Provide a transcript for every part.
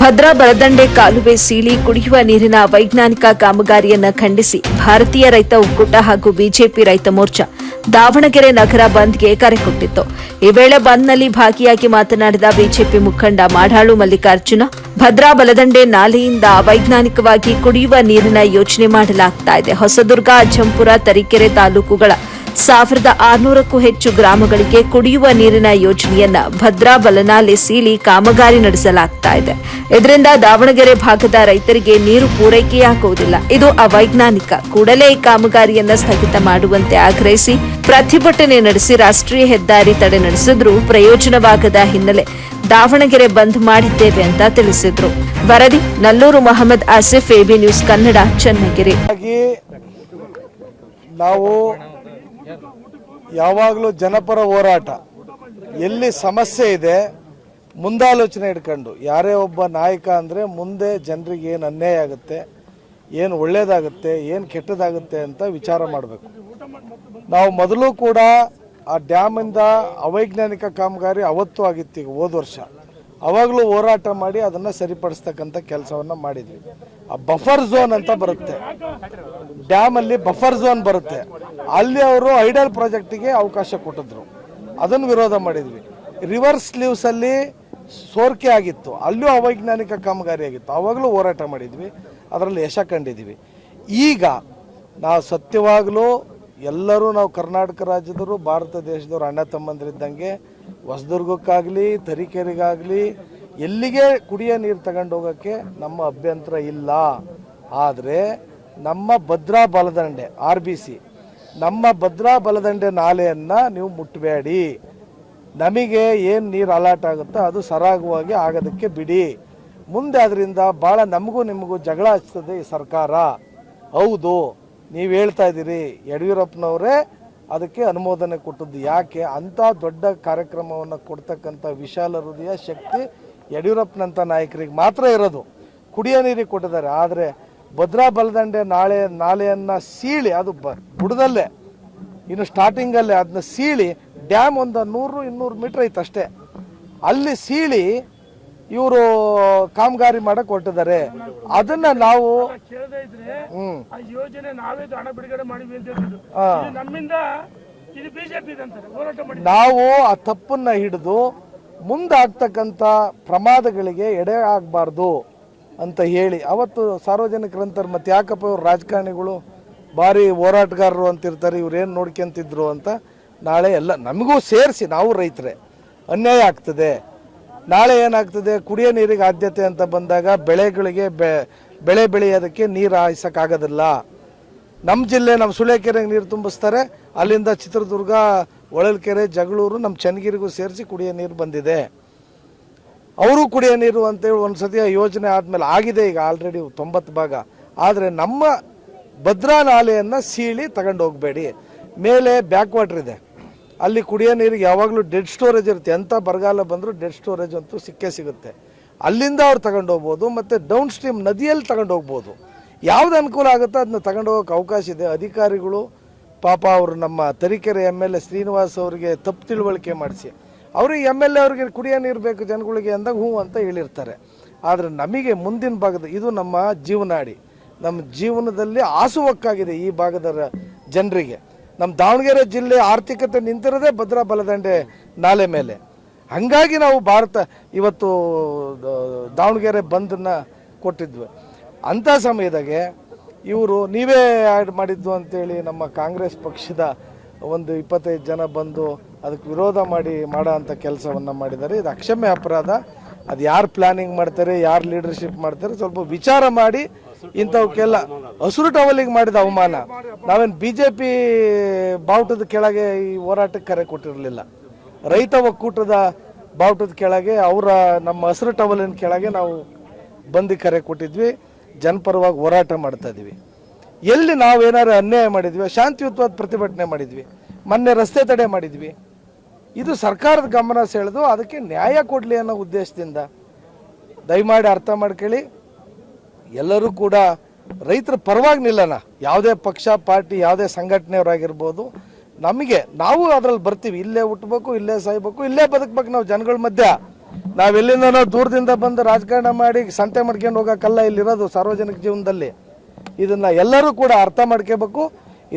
ಭದ್ರಾ ಬಲದಂಡೆ ಕಾಲುವೆ ಸೀಳಿ ಕುಡಿಯುವ ನೀರಿನ ವೈಜ್ಞಾನಿಕ ಕಾಮಗಾರಿಯನ್ನು ಖಂಡಿಸಿ ಭಾರತೀಯ ರೈತ ಒಕ್ಕೂಟ ಹಾಗೂ ಬಿಜೆಪಿ ರೈತ ಮೋರ್ಚಾ ದಾವಣಗೆರೆ ನಗರ ಬಂದ್ಗೆ ಕರೆ ಕೊಟ್ಟಿತ್ತು. ಈ ವೇಳೆ ಬಂದ್ನಲ್ಲಿ ಭಾಗಿಯಾಗಿ ಮಾತನಾಡಿದ ಬಿಜೆಪಿ ಮುಖಂಡ ಮಾಡಾಳು ಮಲ್ಲಿಕಾರ್ಜುನ, ಭದ್ರಾ ಬಲದಂಡೆ ನಾಲೆಯಿಂದ ವೈಜ್ಞಾನಿಕವಾಗಿ ಕುಡಿಯುವ ನೀರಿನ ಯೋಜನೆ ಮಾಡಲಾಗ್ತಾ ಇದೆ. ಹೊಸದುರ್ಗ, ಅಜ್ಜಂಪುರ, ತರೀಕೆರೆ ತಾಲೂಕುಗಳ ಸಾವಿರದ ಆರುನೂರಕ್ಕೂ ಹೆಚ್ಚು ಗ್ರಾಮಗಳಿಗೆ ಕುಡಿಯುವ ನೀರಿನ ಯೋಜನೆಯನ್ನ ಭದ್ರಾ, ಬಲನಾಲೆ ಸೀಳಿ ಕಾಮಗಾರಿ ನಡೆಸಲಾಗ್ತಾ ಇದೆ. ಇದರಿಂದ ದಾವಣಗೆರೆ ಭಾಗದ ರೈತರಿಗೆ ನೀರು ಪೂರೈಕೆಯಾಗುವುದಿಲ್ಲ ಇದು ಅವೈಜ್ಞಾನಿಕ ಕೂಡಲೇ ಈ ಕಾಮಗಾರಿಯನ್ನ ಸ್ಥಗಿತ ಮಾಡುವಂತೆ ಆಗ್ರಹಿಸಿ ಪ್ರತಿಭಟನೆ ನಡೆಸಿ ರಾಷ್ಟ್ರೀಯ ಹೆದ್ದಾರಿ ತಡೆ ನಡೆಸಿದ್ರೂ ಪ್ರಯೋಜನವಾಗದ ಹಿನ್ನೆಲೆ ದಾವಣಗೆರೆ ಬಂದ್ ಮಾಡಿದ್ದೇವೆ ಅಂತ ತಿಳಿಸಿದ್ರು. ವರದಿ ನಲ್ಲೂರು ಮೊಹಮ್ಮದ್ ಆಸಿಫ್ ಎಬಿ ನ್ಯೂಸ್ ಕನ್ನಡ, ಚನ್ನಗಿರಿ. ನಾವು ಯಾವಾಗಲೂ ಜನಪರ ಹೋರಾಟ. ಎಲ್ಲಿ ಸಮಸ್ಯೆ ಇದೆ, ಮುಂದಾಲೋಚನೆ ಇಟ್ಕೊಂಡು. ಯಾರೇ ಒಬ್ಬ ನಾಯಕ ಅಂದರೆ ಮುಂದೆ ಜನರಿಗೆ ಏನು ಅನ್ಯಾಯ ಆಗುತ್ತೆ, ಏನು ಒಳ್ಳೇದಾಗುತ್ತೆ, ಏನು ಕೆಟ್ಟದಾಗುತ್ತೆ ಅಂತ ವಿಚಾರ ಮಾಡಬೇಕು. ನಾವು ಮೊದಲು ಕೂಡ ಆ ಡ್ಯಾಮಿಂದ ಅವೈಜ್ಞಾನಿಕ ಕಾಮಗಾರಿ ಅವತ್ತು ಆಗಿತ್ತು ಈಗ ಹೋದ ವರ್ಷ. ಅವಾಗಲೂ ಹೋರಾಟ ಮಾಡಿ ಅದನ್ನು ಸರಿಪಡಿಸ್ತಕ್ಕಂಥ ಕೆಲಸವನ್ನು ಮಾಡಿದ್ವಿ. ಆ ಬಫರ್ ಝೋನ್ ಅಂತ ಬರುತ್ತೆ. ಡ್ಯಾಮಲ್ಲಿ ಬಫರ್ ಝೋನ್ ಬರುತ್ತೆ. ಅಲ್ಲಿ ಅವರು ಐಡಲ್ ಪ್ರಾಜೆಕ್ಟಿಗೆ ಅವಕಾಶ ಕೊಟ್ಟಿದ್ರು. ಅದನ್ನು ವಿರೋಧ ಮಾಡಿದ್ವಿ. ರಿವರ್ಸ್ ಸ್ಲೀವ್ಸಲ್ಲಿ ಸೋರಿಕೆ ಆಗಿತ್ತು. ಅಲ್ಲೂ ಅವೈಜ್ಞಾನಿಕ ಕಾಮಗಾರಿ ಆಗಿತ್ತು. ಅವಾಗಲೂ ಹೋರಾಟ ಮಾಡಿದ್ವಿ. ಅದರಲ್ಲಿ ಯಶ ಕಂಡಿದ್ವಿ. ಈಗ ನಾವು ಸತ್ಯವಾಗಲೂ ಎಲ್ಲರೂ ನಾವು ಕರ್ನಾಟಕ ರಾಜ್ಯದವರು, ಭಾರತ ದೇಶದವರು ಅಣ್ಣ ತಮ್ಮಂದಿರಿದ್ದಂಗೆ ಹೊಸದುರ್ಗಕ್ಕಾಗಲಿ, ತರೀಕೆರೆಗಾಗಲಿ, ಎಲ್ಲಿಗೆ ಕುಡಿಯೋ ನೀರು ತಗೊಂಡು ಹೋಗೋಕ್ಕೆ ನಮ್ಮ ಅಭ್ಯಂತರ ಇಲ್ಲ. ಆದರೆ ನಮ್ಮ ಭದ್ರಾ ಬಲದಂಡೆ, ಆರ್ ಬಿ ಸಿ, ನಮ್ಮ ಭದ್ರಾ ಬಲದಂಡೆ ನಾಲೆಯನ್ನು ನೀವು ಮುಟ್ಟಬೇಡಿ ನಮಗೆ ಏನು ನೀರು ಅಲಾಟ್ ಆಗುತ್ತೋ ಅದು ಸರಾಗವಾಗಿ ಆಗೋದಕ್ಕೆ ಬಿಡಿ. ಮುಂದೆ ಅದರಿಂದ ಭಾಳ ನಮಗೂ ನಿಮಗೂ ಜಗಳ ಹಚ್ತದೆ ಈ ಸರ್ಕಾರ. ಹೌದು, ನೀವು ಹೇಳ್ತಾ ಇದ್ದೀರಿ, ಯಡಿಯೂರಪ್ಪನವರೇ ಅದಕ್ಕೆ ಅನುಮೋದನೆ ಕೊಟ್ಟದ್ದು ಯಾಕೆ? ಅಂಥ ದೊಡ್ಡ ಕಾರ್ಯಕ್ರಮವನ್ನು ಕೊಡ್ತಕ್ಕಂಥ ವಿಶಾಲ ಹೃದಯ, ಶಕ್ತಿ ಯಡಿಯೂರಪ್ಪನಂಥ ನಾಯಕರಿಗೆ ಮಾತ್ರ ಇರೋದು. ಕುಡಿಯೋ ನೀರಿಗೆ ಕೊಟ್ಟಿದ್ದಾರೆ. ಆದರೆ ಭದ್ರಾ ಬಲದಂಡೆ ನಾಳೆ ನಾಲೆಯನ್ನು ಸೀಳಿ, ಅದು ಬ ಬುಡದಲ್ಲೇ ಇನ್ನು ಸ್ಟಾರ್ಟಿಂಗಲ್ಲೇ ಅದನ್ನ ಸೀಳಿ, ಡ್ಯಾಮ್ ಒಂದು ನೂರು ಇನ್ನೂರು ಮೀಟ್ರ್ ಐತೆ ಅಷ್ಟೇ ಅಲ್ಲಿ ಸೀಳಿ ಇವರು ಕಾಮಗಾರಿ ಮಾಡಕ್ ಹೊರಟಿದ್ದಾರೆ. ಅದನ್ನ ನಾವು ಹ್ಮ್. ಯೋಜನೆ ನಾವೇ ಹಣ ಬಿಡುಗಡೆ ಮಾಡಿವಿ ಅಂತ ಹೇಳಿದ್ರು ಇದು ನಮ್ಮಿಂದ ಇದು ಬಿಜೆಪಿ ಅಂತಾರೆ ಹೋರಾಟ ಮಾಡಿ ನಾವು ಆ ತಪ್ಪನ್ನ ಹಿಡಿದು ಮುಂದಾಗ್ತಕ್ಕಂಥ ಪ್ರಮಾದಗಳಿಗೆ ಎಡೆ ಆಗಬಾರ್ದು ಅಂತ ಹೇಳಿ ಅವತ್ತು ಸಾರ್ವಜನಿಕರಂತಾರೆ ಮತ್ತೆ ಯಾಕಪ್ಪ ಇವ್ರು ರಾಜಕಾರಣಿಗಳು ಭಾರಿ ಹೋರಾಟಗಾರರು ಅಂತಿರ್ತಾರೆ ಇವ್ರೇನು ನೋಡ್ಕೊಂತಿದ್ರು ಅಂತ ನಾಳೆ ಎಲ್ಲ ನಮಗೂ ಸೇರಿಸಿ ನಾವು ರೈತರೇ ಅನ್ಯಾಯ ಆಗ್ತದೆ. ನಾಳೆ ಏನಾಗ್ತದೆ? ಕುಡಿಯೋ ನೀರಿಗೆ ಆದ್ಯತೆ ಅಂತ ಬಂದಾಗ ಬೆಳೆಗಳಿಗೆ ಬೆಳೆ ಬೆಳೆಯೋದಕ್ಕೆ ನೀರು ಹಾಯಿಸೋಕ್ಕಾಗೋದಿಲ್ಲ. ನಮ್ಮ ಜಿಲ್ಲೆ ನಮ್ಮ ಸುಳೆಕೆರೆಗೆ ನೀರು ತುಂಬಿಸ್ತಾರೆ. ಅಲ್ಲಿಂದ ಚಿತ್ರದುರ್ಗ, ಹೊಳಲ್ಕೆರೆ, ಜಗಳೂರು ನಮ್ಮ ಚನ್ನಗಿರಿಗೂ ಸೇರಿಸಿ ಕುಡಿಯೋ ನೀರು ಬಂದಿದೆ. ಅವರು ಕುಡಿಯೋ ನೀರು ಅಂತೇಳಿ ಒಂದು ಸತಿ ಯೋಜನೆ ಆದಮೇಲೆ ಆಗಿದೆ ಈಗ ಆಲ್ರೆಡಿ ತೊಂಬತ್ತು ಭಾಗ. ಆದರೆ ನಮ್ಮ ಭದ್ರಾ ನಾಲೆಯನ್ನು ಸೀಳಿ ತಗೊಂಡು ಹೋಗಬೇಡಿ ಮೇಲೆ ಬ್ಯಾಕ್ ವಾಟರ್ ಇದೆ. ಅಲ್ಲಿ ಕುಡಿಯೋ ನೀರಿಗೆ ಯಾವಾಗಲೂ ಡೆಡ್ ಸ್ಟೋರೇಜ್ ಇರುತ್ತೆ. ಎಂಥ ಬರಗಾಲ ಬಂದರೂ ಡೆಡ್ ಸ್ಟೋರೇಜ್ ಅಂತೂ ಸಿಕ್ಕೇ ಸಿಗುತ್ತೆ. ಅಲ್ಲಿಂದ ಅವ್ರು ತಗೊಂಡೋಗ್ಬೋದು ಮತ್ತು ಡೌನ್ ಸ್ಟ್ರೀಮ್ ನದಿಯಲ್ಲಿ ತಗೊಂಡು ಹೋಗ್ಬೋದು. ಯಾವ್ದು ಅನುಕೂಲ ಆಗುತ್ತೋ ಅದನ್ನ ತಗೊಂಡು ಹೋಗೋಕೆ ಅವಕಾಶ ಇದೆ. ಅಧಿಕಾರಿಗಳು ಪಾಪ ಅವರು ನಮ್ಮ Tarikere M L A Srinivas ಅವರಿಗೆ ತಪ್ಪು ತಿಳುವಳಿಕೆ ಮಾಡಿಸಿ. ಅವ್ರಿಗೆ ಎಂ ಎಲ್ ಎ ಅವ್ರಿಗೆ ಕುಡಿಯೋ ನೀರು ಬೇಕು ಜನಗಳಿಗೆ ಅಂದಾಗ ಹ್ಞೂ ಅಂತ ಹೇಳಿರ್ತಾರೆ. ಆದರೆ ನಮಗೆ ಮುಂದಿನ ಭಾಗದ ಇದು ನಮ್ಮ ಜೀವನಾಡಿ. ನಮ್ಮ ಜೀವನದಲ್ಲಿ ಆಸುವಕ್ಕಾಗಿದೆ ಈ ಭಾಗದ ಜನರಿಗೆ. ನಮ್ಮ ದಾವಣಗೆರೆ ಜಿಲ್ಲೆ ಆರ್ಥಿಕತೆ ನಿಂತಿರೋದೇ ಭದ್ರಾ ಬಲದಂಡೆ ನಾಲೆ ಮೇಲೆ. ಹಾಗಾಗಿ ನಾವು ಭಾರತ ಇವತ್ತು ದಾವಣಗೆರೆ ಬಂದನ್ನ ಕೊಟ್ಟಿದ್ವಿ. ಅಂಥ ಸಮಯದಾಗೆ ಇವರು, ನೀವೇ ಆ್ಯಡ್ ಮಾಡಿದ್ದು ಅಂತೇಳಿ ನಮ್ಮ ಕಾಂಗ್ರೆಸ್ ಪಕ್ಷದ ಒಂದು ಇಪ್ಪತ್ತೈದು ಜನ ಬಂದು ಅದಕ್ಕೆ ವಿರೋಧ ಮಾಡಿ, ಮಾಡೋ ಅಂಥ ಕೆಲಸವನ್ನು ಮಾಡಿದ್ದಾರೆ. ಇದು ಅಕ್ಷಮ್ಯ ಅಪರಾಧ. ಅದು ಯಾರು ಪ್ಲಾನಿಂಗ್ ಮಾಡ್ತಾರೆ, ಯಾರು ಲೀಡರ್ಶಿಪ್ ಮಾಡ್ತಾರೆ, ಸ್ವಲ್ಪ ವಿಚಾರ ಮಾಡಿ ಇಂಥವಕ್ಕೆಲ್ಲ ಹಸಿರು ಟವಲಿಗೆ ಮಾಡಿದ ಅವಮಾನ. ನಾವೇನು ಬಿ ಜೆ ಪಿ ಬಾವುಟದ ಕೆಳಗೆ ಈ ಹೋರಾಟಕ್ಕೆ ಕರೆ ಕೊಟ್ಟಿರಲಿಲ್ಲ. ರೈತ ಒಕ್ಕೂಟದ ಬಾವುಟದ ಕೆಳಗೆ, ಅವರ ನಮ್ಮ ಹಸಿರು ಟವಲಿನ ಕೆಳಗೆ ನಾವು ಬಂದು ಕರೆ ಕೊಟ್ಟಿದ್ವಿ. ಜನಪರವಾಗಿ ಹೋರಾಟ ಮಾಡ್ತಾ ಇದ್ವಿ ಎಲ್ಲಿ ನಾವು ಏನಾರು ಅನ್ಯಾಯ ಮಾಡಿದ್ವಿ, ಶಾಂತಿಯುತವಾದ ಪ್ರತಿಭಟನೆ ಮಾಡಿದ್ವಿ, ಮೊನ್ನೆ ರಸ್ತೆ ತಡೆ ಮಾಡಿದ್ವಿ. ಇದು ಸರ್ಕಾರದ ಗಮನ ಸೆಳೆದು ಅದಕ್ಕೆ ನ್ಯಾಯ ಕೊಡಲಿ ಅನ್ನೋ ಉದ್ದೇಶದಿಂದ. ದಯಮಾಡಿ ಅರ್ಥ ಮಾಡ್ಕೊಳ್ಳಿ. ಎಲ್ಲರೂ ಕೂಡ ರೈತರ ಪರವಾಗಿ ನಿಲ್ಲೋಣ. ಯಾವುದೇ ಪಕ್ಷ ಪಾರ್ಟಿ ಯಾವುದೇ ಸಂಘಟನೆಯವರಾಗಿರ್ಬೋದು ನಮಗೆ ನಾವು ಅದ್ರಲ್ಲಿ ಬರ್ತೀವಿ. ಇಲ್ಲೇ ಹುಟ್ಟಬೇಕು ಇಲ್ಲೇ ಸಾಯ್ಬೇಕು ಇಲ್ಲೇ ಬದುಕಬೇಕು ನಾವು ಜನಗಳ ಮಧ್ಯ. ನಾವೆಲ್ಲಿಂದನೋ ದೂರದಿಂದ ಬಂದು ರಾಜಕಾರಣ ಮಾಡಿ ಸಂತೆ ಮಾಡ್ಕೊಂಡು ಹೋಗೋಕ್ಕಲ್ಲ ಇಲ್ಲಿರೋದು ಸಾರ್ವಜನಿಕ ಜೀವನದಲ್ಲಿ. ಇದನ್ನ ಎಲ್ಲರೂ ಕೂಡ ಅರ್ಥ ಮಾಡ್ಕೋಬೇಕು.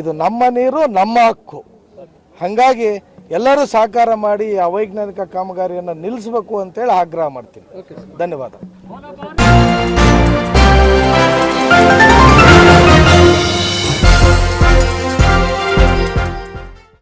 ಇದು ನಮ್ಮ ನೀರು ನಮ್ಮ ಹಕ್ಕು. ಹಾಗಾಗಿ ಎಲ್ಲರೂ ಸಹಕಾರ ಮಾಡಿ ಅವೈಜ್ಞಾನಿಕ ಕಾಮಗಾರಿಯನ್ನು ನಿಲ್ಲಿಸಬೇಕು ಅಂತೇಳಿ ಆಗ್ರಹ ಮಾಡ್ತೀನಿ. ಧನ್ಯವಾದ. Thank you.